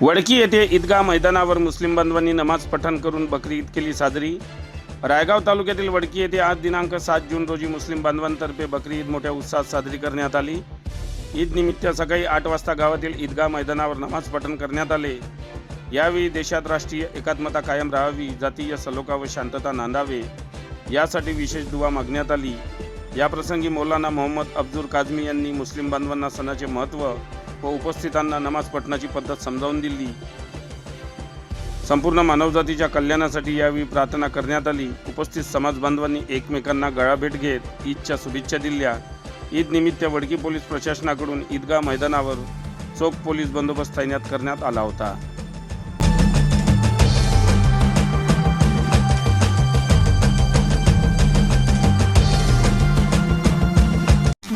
वडकी येथे ईदगाह मैदानावर मुस्लिम बांधवांनी नमाज पठण करून बकरी ईद केली साजरी. रायगाव तालुक्यातील वडकी येथे आज दिनांक सात जून रोजी मुस्लिम बांधवांतर्फे बकरी ईद मोठ्या उत्साहात साजरी करण्यात आली. ईद निमित्त सकाळी आठ वाजता गावातील ईदगाह मैदानावर नमाज पठण करण्यात आले. यावेळी देशात राष्ट्रीय एकात्मता कायम राहावी जातीय सलोखा व शांतता नांदावे यासाठी विशेष दुवा मागण्यात आली. याप्रसंगी मौलाना मोहम्मद अब्दुल काझमी यांनी मुस्लिम बांधवांना सणाचे महत्त्व व उपस्थितांना नमाज पठणाची पद्धत समजावून दिली. संपूर्ण मानवजातीच्या कल्याणासाठी यावेळी प्रार्थना करण्यात आली. उपस्थित समाजबांधवांनी एकमेकांना एकमेकांना गळाभेट घेत ईदच्या शुभेच्छा दिल्या. ईद निमित्त वडकी पोलीस प्रशासनाकडून ईदगाह मैदानावर चोख पोलीस बंदोबस्त तैनात करण्यात आला होता.